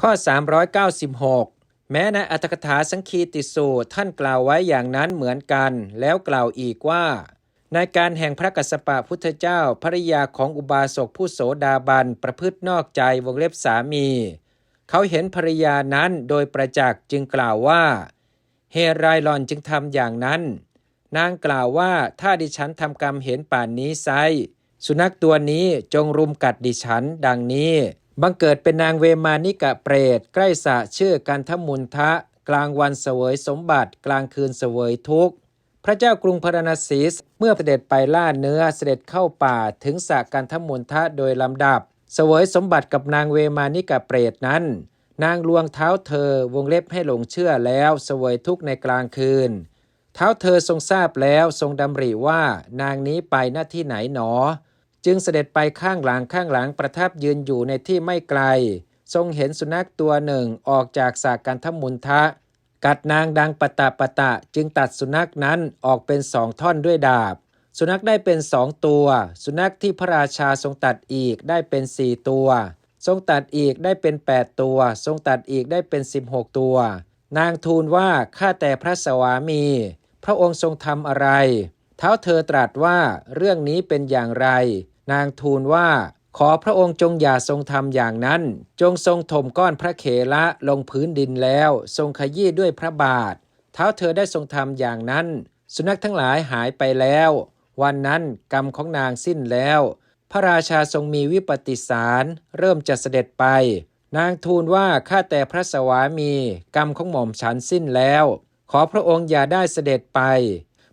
ข้อ 396 แม้ในอัตถกถาสังคีติสูตรท่านกล่าวไว้อย่างนั้นเหมือนกัน แล้วกล่าวอีกว่า ในการแห่งพระกัสสปะพุทธเจ้าภริยาของอุบาสกผู้โสดาบันประพฤตินอกใจวงเล็บสามี เขาเห็นภริยานั้นโดยประจักษ์จึงกล่าวว่าเฮไรหลอนจึงทำอย่างนั้น นางกล่าวว่าถ้าดิฉันทำกรรมเห็นป่านนี้ไซ สุนัขตัวนี้จงรุมกัดดิฉันดังนี้ บังเกิดเป็นนางเวมานิกะเปรต ใกล้สะชื่อกันทมุนทะ กลางวันเสวยสมบัติ กลางคืนเสวยทุกข์ พระเจ้ากรุงพาราณสีสเมื่อเสด็จไปล่าเนื้อเสด็จเข้าป่าถึงสะกันทมุนทะโดยลำดับ เสวยสมบัติกับนางเวมานิกะเปรตนั้น นางลวงเท้าเธอวงเล็บให้หลงเชื่อแล้วเสวยทุกข์ในกลางคืน เท้าเธอทรงทราบแล้วทรงดำริว่านางนี้ไปหน้าที่ไหนหนอ จึงเสด็จไปข้างหลังข้างหลังประทับยืนอยู่ในที่ไม่ไกล ทรงเห็นสุนัขตัวหนึ่งออกจากสากกันทมุนทะ กัดนางดังปะตะปะตะจึงตัดสุนัขนั้นออกเป็นสองท่อนด้วยดาบ สุนัขได้เป็นสองตัว สุนัขที่พระราชาทรงตัดอีกได้เป็นสี่ตัว ทรงตัดอีกได้เป็นแปดตัว ทรงตัดอีกได้เป็นสิบหกตัว นางทูลว่าข้าแต่พระสวามี พระองค์ทรงทำอะไร เท้าเธอตรัสว่าเรื่องนี้เป็นอย่างไร นางทูลว่า ขอพระองค์จงอย่าทรงทำอย่างนั้น จงทรงถมก้อนพระเขละลงพื้นดินแล้ว ทรงขยี้ด้วยพระบาท เท้าเธอได้ทรงทำอย่างนั้น สุนัขทั้งหลายหายไปแล้ว วันนั้นกรรมของนางสิ้นแล้ว พระราชาทรงมีวิปติสาร เริ่มจะเสด็จไป นางทูลว่าข้าแต่พระสวามี กรรมของหม่อมฉันสิ้นแล้ว ขอพระองค์อย่าได้เสด็จไป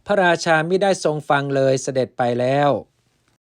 พระราชาไม่ได้ทรงฟังเลยเสด็จไปแล้ว